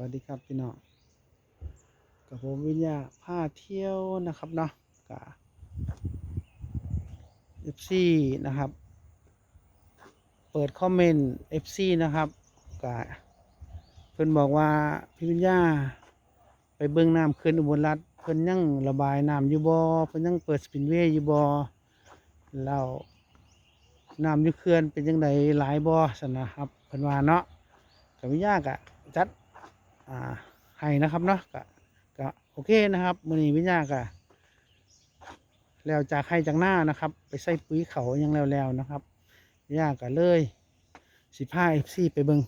วัสดีครับพี่น้องกับผมวิญญาพาเที่ยวนะครับเนาะกับเอฟซีนะครับ เปิดคอมเมนต์เอฟซีนะครับกับเพิ่อนบอกว่าพี่วิญญาไปเบิ่งน้ำขึ้นอุบลรัฐเพิ่อนยังระบายน้ำอยู่บ่เพิ่อนยังเปิดสปินเวย์อยู่บ่แล้วน้ำอยู่เขื่อนเป็นยังไงหลายบ่สันะครับเพิ่อนว่าเนาะกับวิญญากะจัด อ่าให้นะครับเนาะก็ก็โอเคนะครับมือนี้วิญญาก็แล้วจากให้จากหน้านะครับ ไปใส่ปุ๋ยเขายังแล้วๆนะครับวิญญาก็เลยสิพาเอฟซีไปเบิง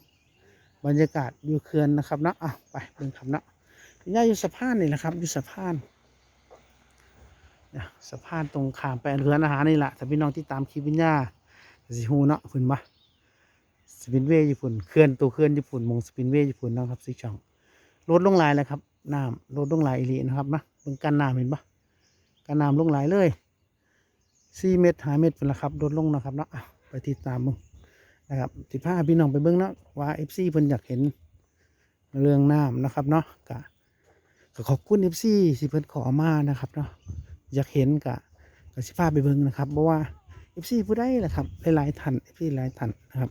บรรยากาศอยู่เขื่อนนะครับเนาะอะไปเบิงครับเนาะวิญญาอยู่สะพานนี่แหละครับอยู่สะพานเนี่ยสะพานตรงขามไปเรือนอาหารนี่แหละถ้าพี่น้องที่ตามคลิปวิญญาก็สิฮูเนาะฝุ่นมาสปินเวย์ญี่ปุ่นเขื่อนตัวเขื่อนญี่ปุ่นมงสปินเวย์ญี่ปุ่นนะครับสิช่อง ลดลงลายแล้วครับน้ำลดลงลายอีหลีนะครับนะเบิ่งกันน้ำเห็นปะกันน้ำลงลายเลยสี่เมตรหาเมตรเป็นละครับลดลงนะครับเนาะไปติดตามมึงนะครับสิพาพี่น้องไปเบิ่งเนาะว่าเอฟซีเพิ่นอยากเห็นเรื่องน้ำนะครับเนาะกะก็ขอบคุณเอฟซีที่เพิ่นขอมานะครับเนาะอยากเห็นกะก็สิพาไปเบิ่งนะครับเพราะว่าเอฟซีผู้ใดแหละครับหลายๆท่านเอฟซีหลายท่านนะครับ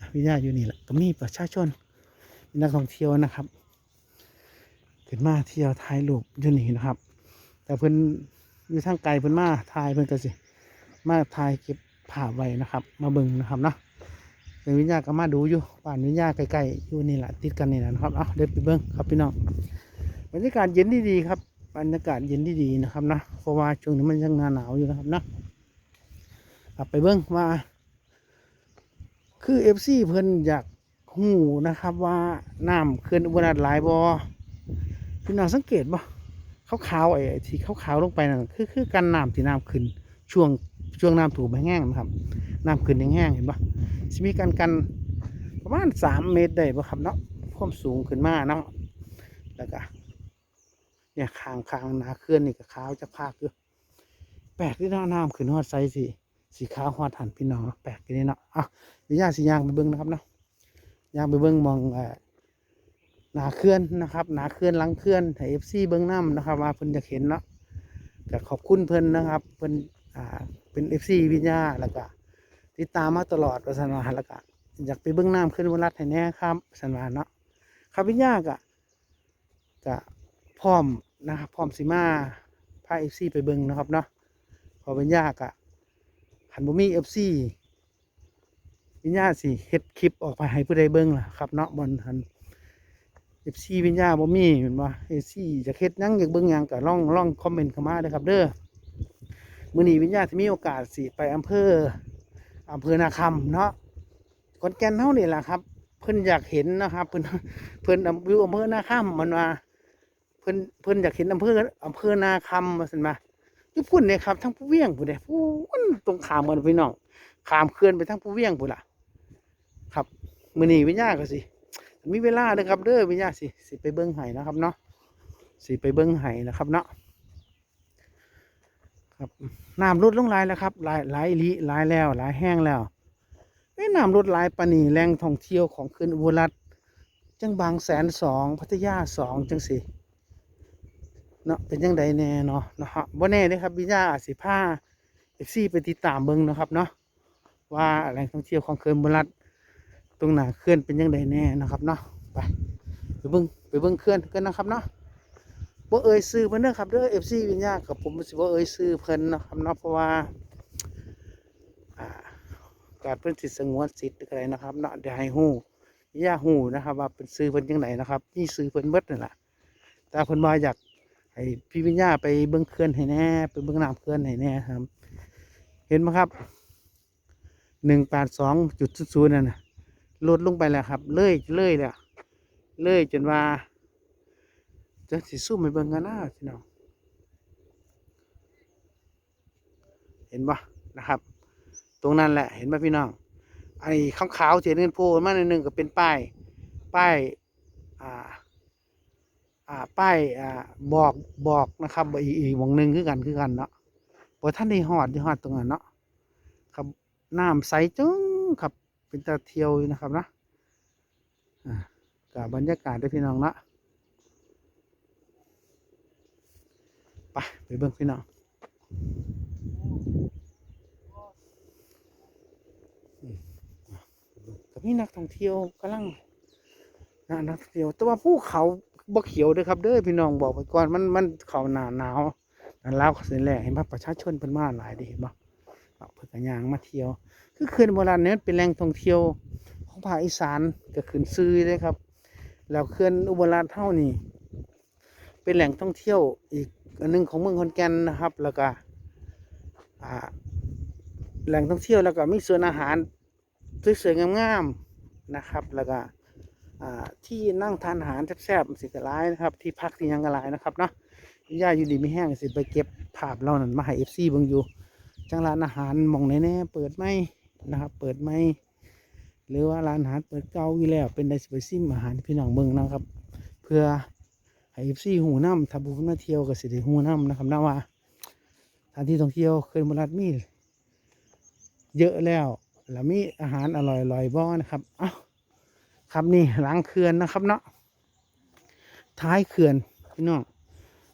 อะวิญญาอยู่นี่แหละก็มีประชาชนนักท่องเที่ยวนะครับ ขึ้นมาเที่ยวถ่ายรูปอยู่นี่นะครับ แต่เพิ่นอยู่ทางไกลเพิ่นมาถ่ายเพิ่นก็สิ มาถ่ายเก็บภาพไว้นะครับ มาเบิ่งนะครับเนาะเป็นวิญญาก็มาดูอยู่บ้านวิญญาใกล้ๆอยู่นี่แหละติดกันนี่แหละนะครับเอาเดี๋ยวไปเบิ่งครับพี่น้องบรรยากาศเย็นดีๆครับบรรยากาศเย็นดีๆนะครับนะเพราะว่าช่วงนี้มันยังหนาหนาวอยู่นะครับนะเอาไปเบิ่งว่า คือเอฟซีเพิ่นอยากหูนะครับว่าน้ำขึ้นอุบลรัฐหลายบ่ พี่น้องสังเกตบ่ขาวๆไอ้ที่ขาวๆลงไปนั่นคือคือกันน้ำที่น้ำขึ้นช่วงช่วงน้ำถูกแห้งๆนะครับน้ำขึ้นแห้งๆเห็นปะสิมีกันกันประมาณสามเมตรได้ป่ะครับเนาะความสูงขึ้นมาเนาะแล้วก็เนี่ยคางคางหนาเคลื่อนนี่ก็ขาวจะพากอยู่แปลกที่เนาะน้ำขึ้นฮอดไซส์สีสีขาวฮอดหันพี่น้องแปลกที่นี่เนาะอะเดี๋ยวย่าสิยางไปเบิ้งนะครับเนาะยางไปเบิ้งมองอ่ หนาเคลื่อนนะครับ หนาเคลื่อนลังเคลื่อนไทยเอฟซีเบิ้องน้ำนะครับว่าเพิ่นจะเห็นเนาะก็ขอบคุณเพิ่นนะครับเพิ่นอ่าเป็นเอฟซีวิญญาแล้วก็ติดตามมาตลอดประสานวาแล้วก็อยากไปเบิ้องน้ำขึ้นวันรัดให้แน่ครับประสานวาเนาะครับวิญญาก็ก็พร้อมนะครับพร้อมสิมาพาเอฟซีไปเบิ้องนะครับเนาะพอวิญญาก็หันบ่มีเอฟซีวิญญาสิเฮ็ดคลิปออกไปให้ผู้ใดเบิ้งล่ะครับเนาะบนหัน เอฟซีวิญญาบ่มีเห็นบ่เอฟซีจะเฮ็ดหยังอยากเบิ่งหยังก็ลองลองคอมเมนต์เข้ามาเด้อครับ เด้อมื้อนี้วิญญาสิมีโอกาสสิไปอำเภออำเภอนาคำเนาะขอนแก่นเฮานี่ล่ะครับ เพิ่นอยากเห็นนะครับ เพิ่นเพิ่นอำอยู่อำเภอนาคำมันว่าเพิ่นเพิ่นอยากเห็นอำเภออำเภอนาคำว่าซั่นมาอยู่พุ่นเนี่ยครับทั้งผู้เวียงพุ่นเด้พุ่นตรงขามกันพี่น้องขามเขื่อนไปทั้งผู้เวียงพุ่นล่ะ ครับมื้อนี้วิญญาก็สิ มีเวลาเด้อครับเด้อวิญญาสิสิไปเบิ้งไห้นะครับเนาะสิไปเบิ้งไห้นะครับเนาะครับน้ำลดลงหลายแล้วครับหลายหลายอีหลีหลายแล้วหลายแห้งแล้วไอ้น้ำลดหลายปานีแหล่งท่องเที่ยวของเขื่อนอุบลรัฐจังบางแสนสองพัทยาสองจังสิเนาะเป็นยังไงแน่เนาะนะฮะบ่แน่เด้อครับวิญญาอาจสิพาเอฟซีไปติดตามเบิ้งนะครับเนาะว่าแหล่งท่องเที่ยวของเขื่อนอุรัฐ ตรงหน้าเคลื่อนเป็นยังไงแน่นะครับเนาะไปไปเบิ้งไปเบิ้งเคลื่อนกันนะครับเนาะบ่เอ่ยซื้อเพิ่นเด้อครับเด้อ FC วิญญากับผมสิบ่เอ่ยซื้อเพิ่นนะครับเนาะเพราะว่าอ่าการเพิ่นสิสงวนสิทธิ์อะไรนะครับเนาะเดี๋ยวให้ฮู้วิญญาฮู้นะครับ ว่าเป็นซื้อเพิ่นจังไดนะครับนี่ซื้อเพิ่นเบิดนั่นล่ะแต่เพิ่นว่าอยากให้พี่วิญญาไปเบิ่งเคลื่อนให้แน่ไปเบิ่งน้ำเคลื่อนให้แน่ครับ เห็นไหมครับ182.00นั่นนะ ลดลงไปแล้วครับ เลยเลยแล้วเลยจนว่าจะสิสู้ไม่เบิ่งกันนะพี่น้องเห็นปะนะครับ ตรงนั้นแหละเห็นปะพี่น้องไอ้ขาวขาวๆเสียเงินโพมาในหนึ่งก็เป็นป้าย ป้ายอ่าอ่าป้ายอ่าบอกบอกนะครับอีกอีกวงหนึ่งคือกันคือกันเนาะพอท่านได้หอดได้หอดตรงนั้นเนาะครับน้ำใสจังครับ เป็นตาเที่ยวอยู่นะครับนะกับบรรยากาศด้วยพี่น้องนะไปไปเบิ่งพี่น้องอืมก็มีนักท่องเที่ยวกำลังนะนักท่องเที่ยว แต่ว่าภูเขาบ่เขียวเด้อครับเด้อพี่น้องบอกไปก่อนมันมันเขาหนาหนาวหนาลาวเขาสิแหละเห็นป่ะประชาชนเพิ่นมาหลายดิเห็นป่ะ เอาเพิ่นก็ย่างมาเที่ยว คือเขื่อนโบราณเนี่ยเป็นแหล่งท่องเที่ยวของภาคอีสานก็ขึ้นซื่อเลยครับ แล้วเขื่อนอุบลราชเท่านี่เป็นแหล่งท่องเที่ยวอีกอันหนึงของเมืองขอนแก่นนะครับ แล้วก็แหล่งท่องเที่ยวแล้วก็มีสวนอาหารสวยๆงามๆนะครับ แล้วก็ที่นั่งทานอาหารแซ่บๆสิกระไรนะครับ ที่พักที่ยังกระไรนะครับเนาะย่าอยู่ดีไม่แห้งสิไปเก็บภาพเรานั่นมาให้เอฟซีเบิ่งอยู่ จังร้านอาหารมองแน่ๆเปิดไหมนะครับ เปิดไหมหรือว่าร้านอาหารเปิดเก่าอยู่แล้วเป็นไดสไปซิมอาหารพี่น้องเบิ่งนะครับ เพื่อให้เอฟซีหูน้ำถ้าบุญมาเที่ยวก็สิได้หูน้ำนะครับนะว่าสถานที่ท่องเที่ยวเคยมรัดมีเยอะแล้วแล้วมีอาหารอร่อยๆบ่นะครับเอ้าครับนี่หลังเขื่อนนะครับเนาะท้ายเขื่อนพี่น้อง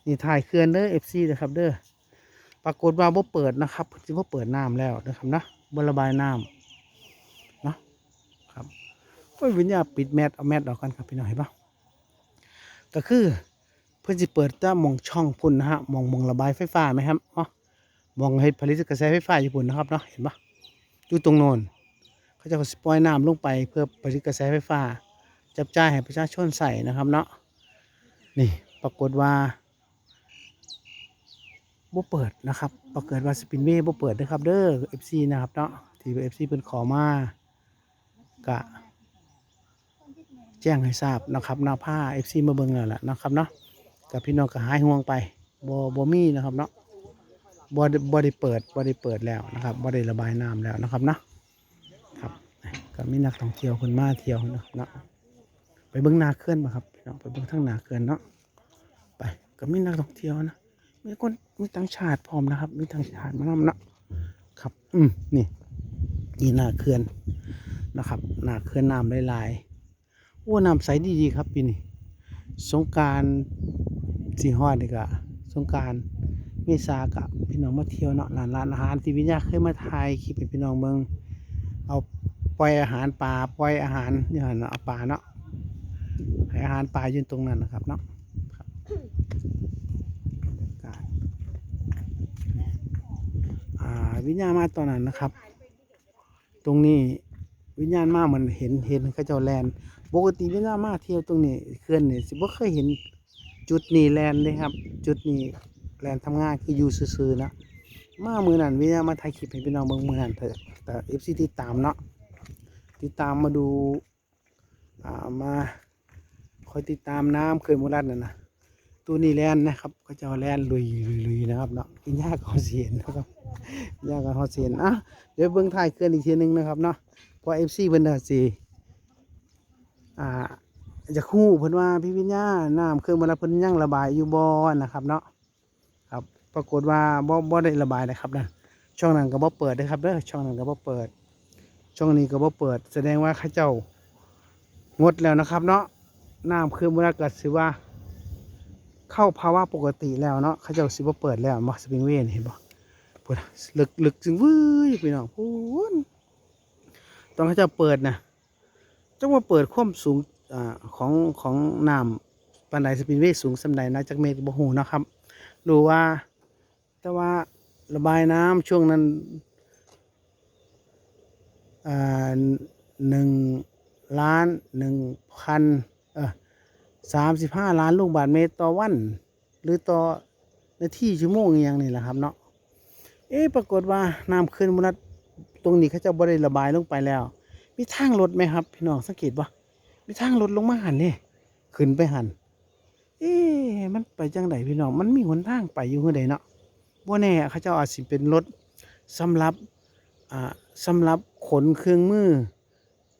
นี่ท้ายเขื่อนเด้อเอฟซีนะครับเด้อ ปรากฏว่าบ่เปิดนะครับที่ว่าเปิดน้ำแล้วนะครับนะบ่ระบายน้ำเนาะครับโอ้ยวิญญาปิดแมสเอาแมสออกกันครับพี่น้องเห็นปะก็คือเพื่อจะเปิดจะมองช่องพุ่นนะฮะมองมองระบายไฟฟ้าไหมครับอ๋อมองให้ผลิตกระแสไฟฟ้าญี่ปุ่นนะครับเนาะเห็นปะอยู่ตรงโน้นเขาจะสปอยน้ำลงไปเพื่อผลิตกระแสไฟฟ้า จับจ่ายให้ประชาชนใส่นะครับเนาะนี่ปรากฏว่า บ่เปิดนะครับปรากฏว่าสปินเว่บ่เปิดนะครับ เด้อ FC นะครับเนาะที่ FC เพิ่นขอมากะ แจ้งให้ทราบนะครับนาผ้า FC มาเบิ่งแล้วล่ะนะครับเนาะกับพี่น้องก็หายห่วงไปบ่บ่มีนะครับเนาะบ่ได้บ่ได้เปิดบ่ได้เปิดแล้วนะครับบ่ได้ระบายน้ำแล้วนะครับเนาะครับก็มีนักท่องเที่ยวเพิ่นมาเที่ยวนะเนาะไปเบิ่งนาเขื่อนบ่ครับพี่น้องไปเบิ่งทางนาเขื่อนเนาะไปก็มีนักท่องเที่ยวนะ มีคนมีต่างชาติพร้อมนะครับ มีต่างชาติมานำนะครับ อืมนี่นี่หน้าเขื่อนนะครับหน้าเขื่อนน้ำหลายๆโอ้น้ำใสดีๆครับปีนี้สงการสีฮอดนี่ก็สงการเมษากับพี่น้องมาเที่ยวเนาะร้านร้านอาหารที่วิญญาเคยมาถ่ายคลิปให้พี่น้องเบิ่งเอาปล่อยอาหารปลาปล่อยอาหารนี่หั่นเนาะเอาปลาเนาะให้อาหารปลายู่ตรงนั้นนะครับเนาะ การอ่า วิญญาณมาตอนนั้นนะครับ ตรงนี้วิญญาณมาเหมือนเห็นเห็นขาเจ้าแลนปกติวิญญาณมาเที่ยวตรงนี้เคลื่อนนี่สิบ่เคยเห็นจุดนี้แลนเลยครับ จุดนี้แลนทำงานคืออยู่ซื่อๆนะมามือนั้นวิญญาณมาถ่ายคลิปให้พี่น้องเบิ่งมือนั้นเถอะแต่เอฟซีติดตามเนาะติดตามมาดูอ่ามาคอยติดตามน้ำเคยมุรัดน่ะนะ ตัวนี้แลนนะครับ ก็จะเอาแลนลุยลุยนะครับเนาะกินยากก็เสียนนะครับยากก็เสียนอะเดี๋ยวเบิ้งถ่ายเคลื่อนอีกทีหนึงนะครับเนาะพราะเอฟซีเพิ่นน่ะสิอ่าจะคู่เพิ่นว่าพี่วิญญาน้ำเครื่องบรรเพิ่นยังระบายอยู่บ่นะครับเนาะครับปรากฏว่าบ่บ่ได้ระบายนะครับนะช่องนั้นก็บ่เปิดนะครับเด้อช่องนั้นก็บ่เปิด ช่องนี้ก็บ่เปิด แสดงว่าข้าเจ้างดแล้วนะครับ เนาะน้ำเครื่องบรรก็สิว่า เข้าภาวะปกติแล้วเนาะเขาจะสิบ่เปิดแล้วมาสปริงเวนเห็นบ่พูดลึกลึกจึงวื้ยพี่น้องพูนตอนเขาจะเปิดนะจังว่าเปิดความสูงอ่าของของน้ำปันไดสปริงเวสูงสำใดนะจากเมตรบ่ฮู้เนะครับ ดูว่าแต่ว่าระบายน้ำช่วงนั้นอ่าหนึ่งล้านหนึ่งพัน สามสิบห้าล้านลูกบาศก์เมตรต่อวัน หรือต่อนาทีชั่วโมงอย่างนี้แหละครับเนาะเอ๊ปรากฏว่าน้ำขึ้นมนัดตรงนี้เขาจะบริระบายลงไปแล้ว มีทางรถไหมครับ พี่น้องสังเกตว่ามีทางรถลงมาหันนี่ขึ้นไปหันเอ๊มันไปจังไดพี่น้องมันมีหนทางไปอยู่เือใดเนาะบ่แน่เขาเจ้าอาจสิเป็นรถสำหรับอ่าสำหรับขนเครื่องมือ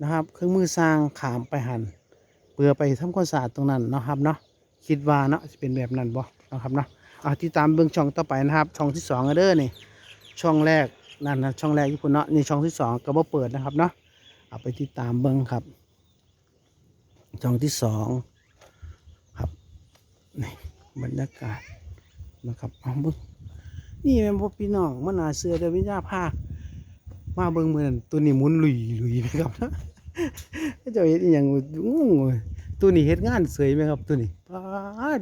นะครับ เครื่องมือสร้างขามไปหัน เพื่อไปทำความสะอาดตรงนั้นนะครับเนาะคิดว่าเนาะจะเป็นแบบนั้นบ่นะครับเนาะเอาติดตามเบื้องช่องต่อไปนะครับ ช่องที่สองก็เด้อนี่ช่องแรกนั่นนะช่องแรกญี่ปุ่นเนาะนี่ช่องที่สองก็บ่เปิดนะครับเนาะเอาไปติดตามเบื้องครับ ช่องที่สองครับนี่บรรยากาศนะครับเอาเบิ้องนี่แม่นพวกพี่น้องมันนาเสือเดววิญญาภาคมาเบิ้องเมือนตัวนี้มุนลุยลุยไหมครับ เจ้าเห็นอหย่างงงตัวนี้เฮ็ดงานเสยไหมครับตัวนี้ปาด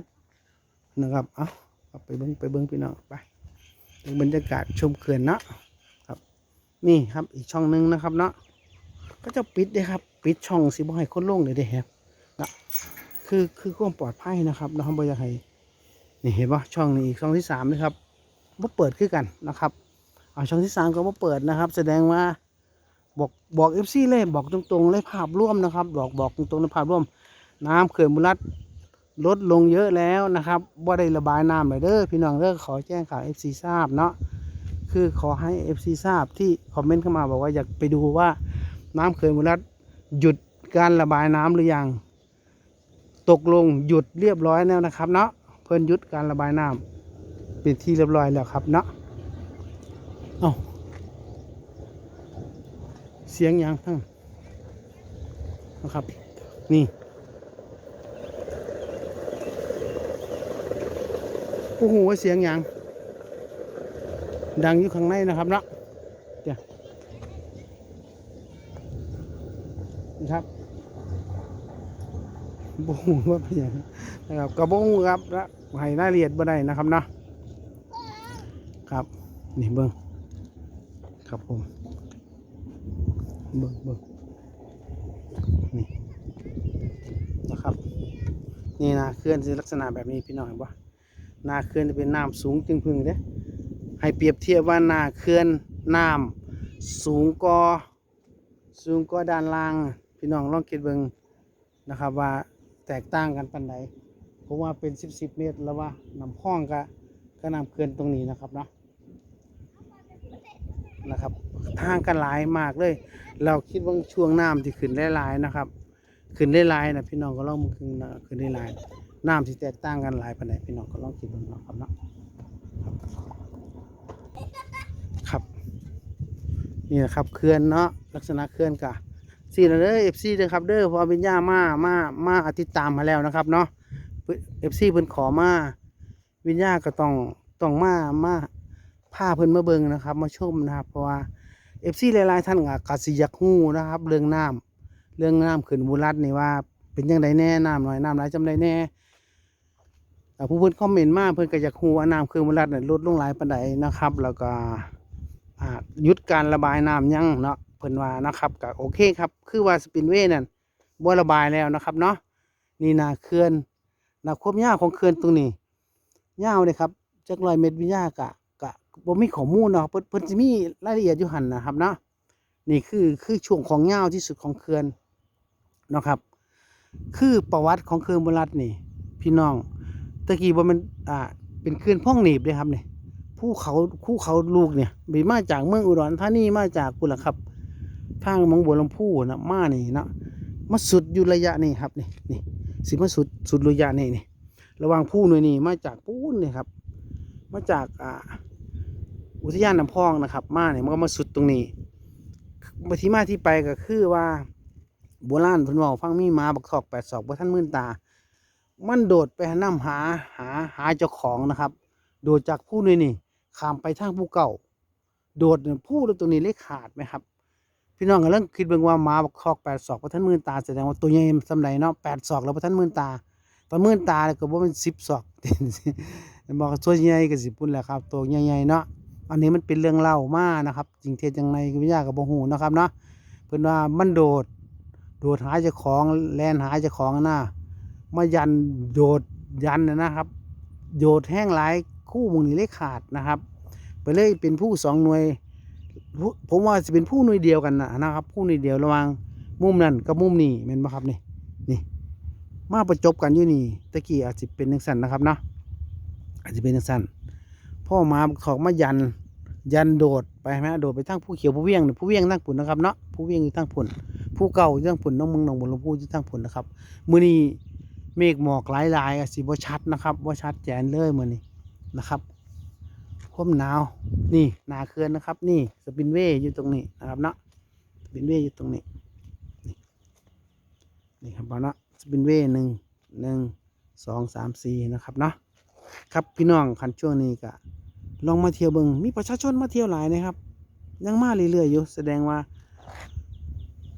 นะครับเอาเอาไปเบิ้งไปเบิ้งพี่น้องไปบรรยากาศชมเขื่อนเนาะครับนี่ครับอีกช่องหนึ่งนะครับเนาะก็จะปิดเด้ครับ ปิดช่องสิบ่ให้คนลงเลยเด้ครับนะคือคือความปลอดภัยนะครับนะครับบ่อยากให้นี่เห็นปะช่องนี้อีกช่องที่สามนะครับบ่าเปิดคือกันนะครับเอาช่องที่สามก็บ่าเปิดนะครับ แสดงว่า บอกบอกเอฟซีเลยบอกตรงๆเลยภาพร่วมนะครับ บอกบอกตรงๆในภาพร่วม น้ำเขื่อนบุรัดลดลงเยอะแล้วนะครับบ่าได้ระบายน้ำเลยเด้อพี่น้องเด้อขอแจ้งข่าวเอฟซีทราบเนาะคือขอให้เอฟซีทราบที่คอมเมนต์เข้ามาบอกว่าอยากไปดูว่าน้ำเขื่อนบุรัดหยุดการระบายน้ำหรือยังตกลงหยุดเรียบร้อยแล้วนะครับเนาะเพิ่นหยุดการระบายน้ำเป็นที่เรียบร้อยแล้วครับเนาะเอา เสียงยังทั้งนะครับ นี่ โอ้โหเสียงยังดังอยู่ข้างในนะครับเนาะนะครับบงว่าเป็นอย่างนะครับกระบงครับและให้รายละเอียดบ่ได้นะครับนะครับ นี่เบิ้งครับผม เบิ้งเบิ้งนี่นะครับ นี่นะเคลื่อนสิลักษณะแบบนี้พี่น้องเห็นปะนาเคลื่อนจะเป็นน้ำสูงจึงพึ่งเด้ให้เปรียบเทียบว่านาเคลื่อนน้ำสูงกอสูงกว่าด้านล่าง พี่น้องลองคิดเบิ่งนะครับว่าแตกต่างกันปันใดเพราะว่าเป็นสิบสิบเมตรแล้วว่าน้ำห้องก็ก็น้ำเขื่อนตรงนี้นะครับเนาะนะครับ ทางกันหลายมากเลย เราคิดว่าช่วงน้ำที่ขึ้นได้หลายๆนะครับ ขึ้นได้หลายนะพี่น้องก็ลองมาขึ้นขึ้นได้หลายน้ำที่แตกต่างกันหลายปันใดพี่น้องก็ลองคิดเบิ่งเนะครับเนาะครับนี่นะครับเคลื่อนเนาะลักษณะเคลื่อนกะสี่นะเด้อเอฟซีเด้อครับเด้อพอเป็นย่ามามามาติดตามมาแล้วนะครับเนาะเอฟซีเพิ่นขอมาวิญญาก็ต้องต้องมามาพาเพิ่นมาเบิงนะครับ มาชมนะครับ เพราะว่า เอฟซีหลายๆท่านก็กสิยากฮู้นะครับ เรื่องน้ำเรื่องน้ำขึ้นบุรัดนี่ว่า เป็นยังไงแน่น้ำหน่อยน้ำหลายจำได้แน่อ่ผู้เพิ่นคอมเมนต์มาเพิ่นก็อยากฮู้ว่าน้ำขึ้นบุรัดเนี่ยลดลงหลายปานใดนะครับ แล้วก็หยุดการระบายน้ำยังเนาะเพิ่นว่านะครับก็โอเคครับ คือว่าสปินเวย์นั่นบ่ระบายแล้วนะครับเนาะนี่นาเขื่อนนาควบยาของเขื่อนตรงนี้ยาเลยครับจักรอยเมตรวิยากะ บ่มีข้อมูลเนาะเพิ่นเพิ่นสิมีรายละเอียดอยู่หั่นนะครับเนาะนี่คือคือช่วงของยาวที่สุดของเขื่อนเนาะครับ คือประวัติของเขื่อนบุรัดนี่ พี่น้องตะกี้บ่มันอ่าเป็นเขื่อนพ่องหนีบเด้ครับนี่ภูเขาภูเขาลูกเนี่ยมีมาจากเมืองอุดรธานีมาจากกุนละครับ ทางมองบัวลำพูนะมานี่นะมาสุดอยู่ระยะนี่ครับนี่นี่สิมาสุดสุดระยะนี่นี่ระหว่างผู้หน่วยนี่มาจากปูนนี่ครับ มาจากอ่า อุทยานน้ำพองนะครับ มาเนี่ยมันก็มาสุดตรงนี้มาที่มาที่ไปก็คือว่าโบราณเพิ่นเว้าฟังมีมาบักศอกแปดศอกบ่ทันมื่นตา มันโดดไปหาน้ำหาหาหาเจ้าของนะครับ โดดจากผู้นี่นี่ข้ามไปทางผู้เก่า โดดเนี่ยผู้แล้วตัวนี้เล็กขาดไหมครับ พี่น้องก็เริ่มคิดเบิ่งว่ามาบักคอกแปดศอกพระท่านมื่นตาแสดงว่าตัวใหญ่สำไรเนาะแปดศอกแล้วพระท่านมื่นตาตอนมื่นตาก็บ่เป็นสิบศอกบอกว่าตัวใหญ่ก็สิปุ่นแหละครับ ตัวใหญ่ๆเนาะ อันนี้มันเป็นเรื่องเล่ามานะครับจริงเท็จยังไงก็ไม่ยากกับบ่ฮู้นะครับเนาะเพิ่นว่ามันโดด โดดหาเจ้าของแลนหาเจ้าของนะมายันโดดยันนะครับโดดแห้งหลายคู่มึงนี่เลยขาดนะครับ ไปเลยเป็นผู้สองหน่วย ผมว่าจะเป็นผู้หน่วยเดียวกันนะนะครับ ผู้หน่วยเดียวระว่างมุมนั่นกับมุมนี้แม่นบ่ครับนี่นี่ มาประจบกันอยู่นี่ตะกี้อาจจะเป็นจังสันนะครับเนาะอาจจะเป็นจังสัน พ่อมาถอกมายัน ยันโดดไปไหมโดดไปทั้งผู้เขียวผู้เวียงผู้เวียงทั้งผุนนะครับเนาะผู้เวียงอยู่ทั้งผุนผู้เก่าอยู่ทั้งผุนน้องมึงน้องบุญหลวงพูอยู่ทั้งผุนนะครับมือนี้เมฆหมอกหลายๆอาจสิบ่ชัดนะครับบ่ชัดแจ๋นเลยมือนี้นะครับความหนาวนี่นาเขื่อนนะครับ นี่สปินเวย์อยู่ตรงนี้นะครับเนาะสปินเวย์อยู่ตรงนี้นี่นี่ครับเอาเนาะสปินเวย์หนึ่งหนึ่งสองสามสี่นะครับเนาะ ครับพี่น้องคันช่วงนี้ก็ลองมาเที่ยวเบิงมีประชาชนมาเที่ยวหลายนะครับ ยังมาเรื่อยๆอยู่แสดงว่า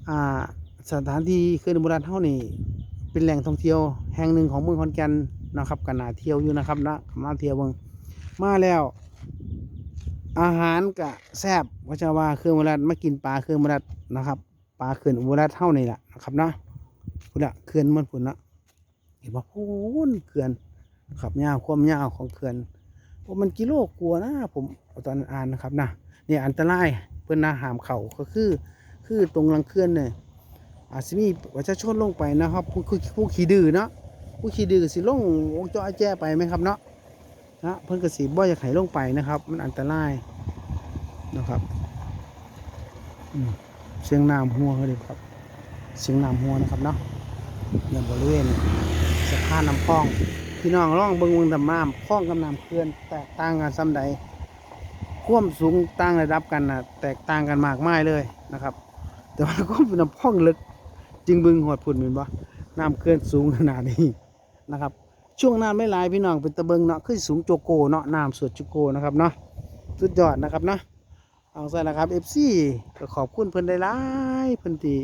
อ่าสถานที่เขื่อนอุบลรัฐเฮานี่เป็นแหล่งท่องเที่ยวแห่งหนึ่งของเมืองขอนแก่นนะครับก็น่าเที่ยวอยู่นะครับนะมาเที่ยวเบิงมาแล้ว อาหารก็แซ่บว่าจะว่าเครื่องอุบลรัฐมากินปลาเครื่องอุบลรัฐนะครับปลาเขื่อนอุบลรัฐเท่านี่แหละนะครับนะพุ่นละเขื่อนมันพุ่นละเห็นว่าพูนเขื่อน ขับยาวความยาวของเขื่อนว่ามันกิโลกลัวนะผมตอนอ่านนะครับนะเนี่ยอันตรายเพื่อนนาหามเขาก็คือ คือตรงลังเขื่อนเนี่ยอาจจะมีประชาชนลงไปนะครับผู้ผู้ขี่ดื้อเนาะผู้ขี่ดื้อสิลงวงจอแจ้ไปไหมครับเนาะนะเพิ่อนก็สิบ่อยากให้ลงไปนะครับ มันอันตรายนะครับเสียงน้ำหัวเลยครับ เสียงน้ำหัวนะครับเนาะในบริเวณสะพานน้ำคลอง พี่น้องร่องเบิงเบิ่งดำน้ำคลองกับน้ำเขื่อนแตกต่างกันซ้ำใดความสูงต่างระดับกันนะแตกต่างกันมากมายเลยนะครับ แต่ว่าความเป็นน้ำคลองลึกจึงบึงหอดพุ่นเหมือนบ่น้ำเขื่อนสูงขนาดนี้นะครับ ช่วงนั้นไม่หลายพี่น้องเป็นตะเบิงเนาะขึ้นสูงโจโกเนาะน้ำสวดโจโกนะครับเนาะสุดยอดนะครับเนาะเอาใส่นะครับ FC ก็ขอบคุณเพิ่อนได้หลายเพิ่อนที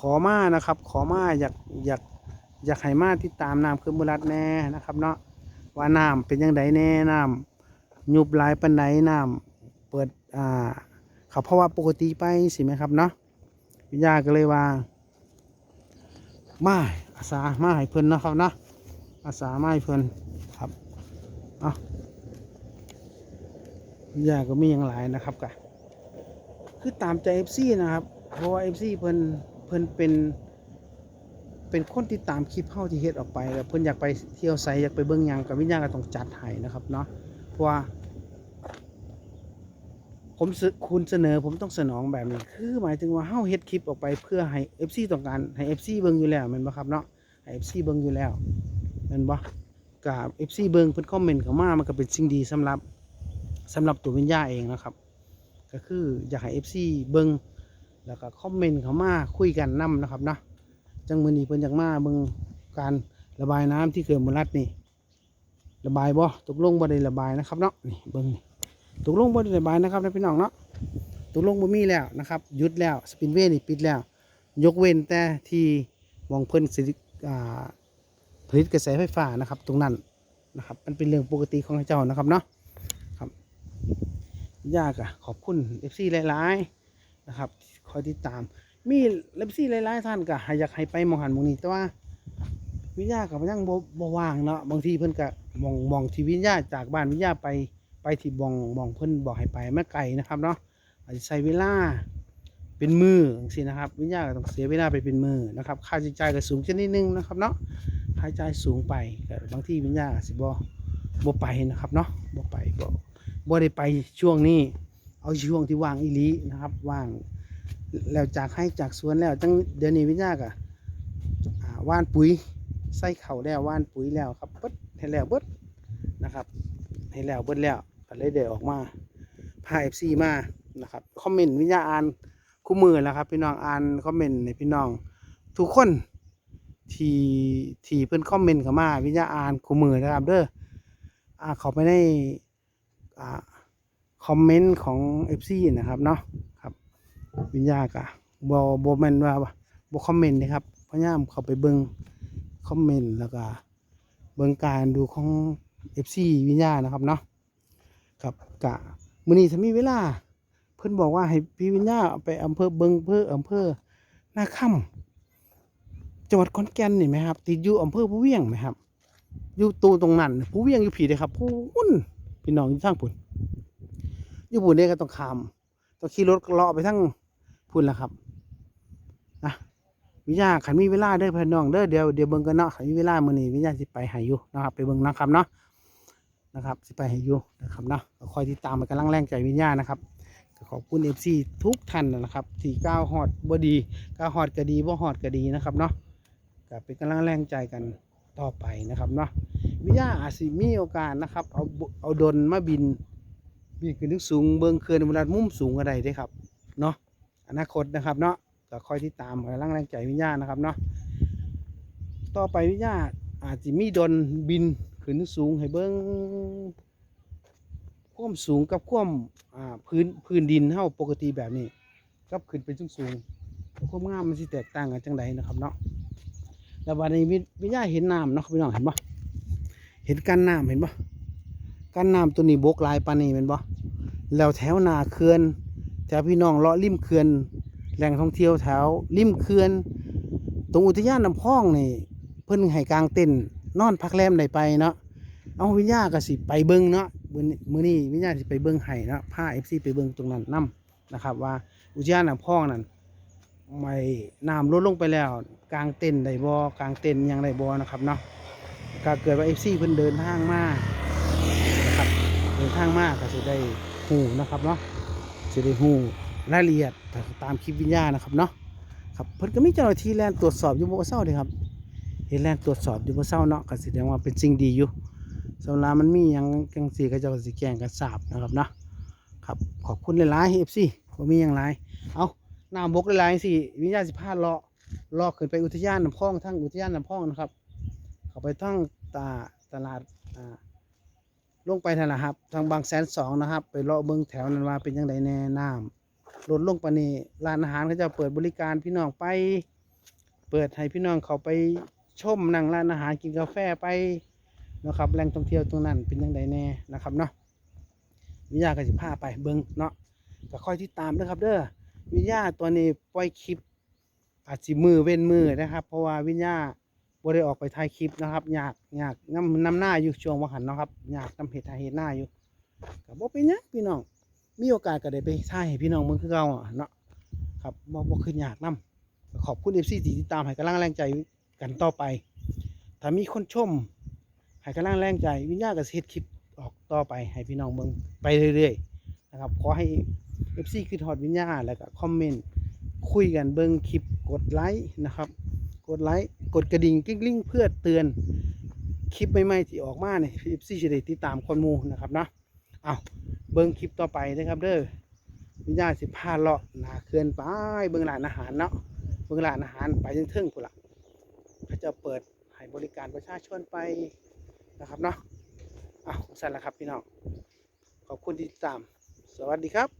ขอมานะครับ ขอมาอยากอยาก อยากให้มาติดตามน้ำเขื่อนบุรัดแน่นะครับ เนาะว่าน้ำเป็นยังไงแน่น้ำยุบหลายปันไหนน้ำเปิดอ่าเขาเพราะว่าปกติไปสิไหมครับเนาะวิญญาก็เลยว่ามาอาสามาให้เพิ่นนะครับเนาะอาสาไม้เพิ่นครับเอายาก็มีอย่างหลายนะครับกะคือตามใจ FC นะครับ เพราะว่า FC เพิ่นเพิ่นเป็น เป็นคนที่ตามคลิปเฮาที่เฮ็ดออกไปแล้วเพิ่นอยากไปเที่ยวไสอยากไปเบิ่งหยังกับวิญญาณก็ต้องจัดให้นะครับเนาะเพราะว่าผมคุณเสนอผมต้องสนองแบบนี้ คือหมายถึงว่าเฮาเฮ็ดคลิปออกไปเพื่อให้ FC ต้องการให้ FC เบิ่งอยู่แล้วแม่นบ่ครับเนาะให้ FC เบิ่งอยู่แล้วแม่นบ่กับ FC เบิงเพิ่นคอมเมนต์เข้ามามันก็เป็นสิ่งดีสำหรับสำหรับตัววิญญาเองนะครับ ก็คืออยากให้ FC เบิงแล้วก็คอมเมนต์เข้ามาคุยกันนํนะครับเนาะ จังมือนี้เพิ่นอยากมาเบิงการระบายน้ำที่เขื่อนมูลรัฐนี่ ระบายบ่ตกลงบ่ได้ระบายนะครับเนาะนี่เบิ่งนี่ตกลงบ่ได้ระบายนะครับนะพี่น้องเนาะตกลงบ่มีแล้วนะครับหยุดแล้วสปินเวย์นี่ปิดแล้ว ยกเว้นแต่ที่หมองเพิ่นสิอ่าผลิตกระแสไฟฟ้านะครับ ตรงนั้นนะครับ มันเป็นเรื่องปกติของเจ้านะครับเนาะครับยากอะขอบคุณเอฟซีหลาย ๆ นะครับคอยติดตาม มีเอฟซีหลายๆท่านก็อยากให้ไปมองหันมองนี้แต่ว่า วิญญากับยังบ่บ่ว่างเนาะบางทีเพิ่นก็มองมองที่วิญญาจากบ้านวิญญาไปไปที่บองมองเพิ่นบอกให้ไปไม่ไกลนะครับเนาะอาจจะใช้เวลาเป็นมือสินะครับ วิญญาก็ต้องเสียเวลาไปเป็นมือนะครับ ค่าใช้จ่ายก็สูงชนิดนึงนะครับเนาะค่าใช้จ่ายสูงไปก็บางที่วิญญาณสิบ่บ่ไปนะครับเนาะบ่ไปบ่บ่ได้ไปช่วงนี้ เอาช่วงที่ว่างอีลีนะครับว่าง แล้วจากให้จากสวนแล้วจังเดี๋ยวนี้วิญญาณก็อ่าว่านปุ๋ยใส่เข่าแล้วว่านปุ๋ยแล้วครับเบิดให้แล้วเบิดนะครับให้แล้วเบิดแล้วก็เลยได้ออกมาพา FC มานะครับคอมเมนต์วิญญาณอ่านคู่มือแล้วครับ พี่น้องอ่านคอมเมนต์ในพี่น้อง ทุกคนที่ที่เพื่อนคอมเมนต์เข้ามา วิญญาอ่านคู่มือนะครับเด้ออ่าเขาไปในอ่าคอมเมนต์ของ FC นะครับเนาะ วิญญาก็บ่บ่แมนว่าบ่คอมเมนต์นะครับพยายามเข้าไปเบิ่งคอมเมนต์แล้วก็เบิ่งการดูของ FC วิญญาณนะครับเนาะครับกะมื้อนี้ถ้ามีเวลา เพิ่นบอกว่าให้พี่วิญญาไปอำเภอเบิ่งอำเภออำเภอหน้าค่ำจังหวัดขอนแก่นนี่ไหมครับติดอยู่อำเภอผู้เวียงไหมครับอยู่ตูตรงนั้นผู้เวียงอยู่ผีเลยครับพุ่นพี่น้องอยู่ทางพุ่นอยู่พุ่นเนี่ยก็ต้องขามต้องขี่รถเลาะไปทั้ง พุ่นละครับนะวิญญาขันมีเวลาเด้อพี่น้องเด้อเดี๋ยวเดี๋ยวเบิ่งกันเนาะขันมีเวลามื้อนี้วิญญาสิไปหาอยู่นะครับ ไปเบิ่งนะครับเนาะนะครับ สิไปหาอยู่นะครับเนาะคอยติดตามไปกำลังแรงใจวิญญานะครับขอบคุณ FC ทุกท่านนะครับที่ก้าวฮอดบ่ดีก็ฮอดก็ดีบ่ฮอดก็ดีนะครับเนาะก็เป็นกำลังแรงใจกันต่อไปนะครับเนาะวิทยาอาจสิมีโอกาสนะครับ เอาเอาดนมาบินบินขึ้นถึงสูงเบิ่งเขื่อนบนมุมสูงอะไรได้ครับเนาะ อนาคตนะครับเนาะก็คอยที่ตามกำลังแรงใจวิญญาณนะครับเนาะต่อไปวิญญาณอาจจะมีดนบินขึ้นสูงให้เบิ้งความสูงกับความอ่าพื้นพื้นดินเท่าปกติแบบนี้กับขึ้นเป็นสูงสูงความงามมันสิแตกต่างกันจังใดนะครับเนาะแล้ววันนี้วิญญาเห็นน้ำเนาะพี่น้องเห็นปะเห็นกันน้ำเห็นปะกันน้ำตัวนี้บกลายปานีเป็นปะแล้วแถวนาเขื่อน แถวพี่น้องเลาะริมเขื่อนแหล่งท่องเที่ยวแถวริมเขื่อนตรงอุทยานน้ำพองนี่เพิ่นให้กลางเต็นนอนพักแรมได้ไปเนาะเอาวิญญาก็สิไปเบิ่งเนาะมื้อนี้มื้อนี้วิญญาสิไปเบิ่งให้เนาะพา FC ไปเบิ่งตรงนั้นนํนะครับ ว่าอุทยานน้ำพองนั่นไม่น้ำลดลงไปแล้ว กลางเต็นได้บ่กลางเต็นยังได้บ่นะครับเนาะก็เกิดว่า FC เพิ่นเดินทางมานะครับเดินทางมาก็สิได้ฮู้นะครับเนาะ สิได้ฮู้รายละเอียดตามคลิปวิญญาณนะครับเนาะครับเพิ่นก็มีเจ้าหน้าที่แลนตรวจสอบอยู่บ่เศร้าเด้ครับเห็นแลนตรวจสอบอยู่บ่เศร้าเนาะก็แสดงว่าเป็นสิ่งดีอยู่สำหรับมันมีหยังจังซี่ก็เจ้าสิแจ้งกันทราบนะครับเนาะครับขอบคุณหลายๆ FC บ่มีหยังหลายเอาน้ำบกหลายๆสิวิญญาณสิพาเลาะเลาะขึ้นไปอุทยานน้ำพองทั้งอุทยานน้ำพองนะครับเข้าไปทั้งตาตลาดอ่า ลงไปนั่นแหละครับ ทางบางแสนสองนะครับ ไปเลาะเบิ่งแถวนั้นว่าเป็นจังไดแน่น้ำลดลงปานนี้ร้านอาหารเขาจะเปิดบริการพี่น้องไป เปิดให้พี่น้องเขาไปชมนั่งร้านอาหารกินกาแฟไปนะครับแหล่งท่องเที่ยวตรงนั้นเป็นยังไงแน่นะครับเนาะวิญญาก็สิพาไปเบิ้งเนาะก็ค่อยติดตามนะครับ เด้อวิญญาตัวนี้ปล่อยคลิปอาจสิมือเว้นมือนะครับ เพราะว่าวิญญา บ่ได้ออกไปถ่ายคลิปนะครับอยากอยากน้ำน้ำหน้าอยู่ช่วงวันหันเนาะครับอยากน้ำเห็ดถ่ายเห็ดหน้าอยู่ก็บ่เป็นหยังพี่น้องมีโอกาสก็ได้ไปถ่ายให้พี่น้องมืองคือเก่าเนาะครับบ่บ่ขึ้นยากนํขอบคุณ FC ที่ติดตามให้กำลังแรงใจกันต่อไป ถ้ามีคนชมให้กำลังแรงใจ วิญญาณก็สิเฮ็ดคลิปออกต่อไปให้พี่น้องเมืองไปเรื่อยๆนะครับขอให้ FC คือถอดวิญญาณแล้วก็คอมเมนต์คุยกันเบิ่งคลิปกดไลค์นะครับ กดไลค์ กดกระดิ่งกริ๊งเพื่อเตือนคลิปใหม่ๆที่ออกมาเนี่ย FC จะได้ติดตามคนมูนะครับเนาะเอาเบิ้งคลิปต่อไปนะครับเด้อวิญญาณสิพาเลาะหนาเขื่อนไปเบิ้งร้านอาหารเนาะเบิ้งร้านอาหารไปจนถึงพุ่นละเขาจะเปิดให้บริการประชาชนไปนะครับเนาะอ้าวสั่นละครับพี่น้องขอบคุณที่ติดตาม สวัสดีครับ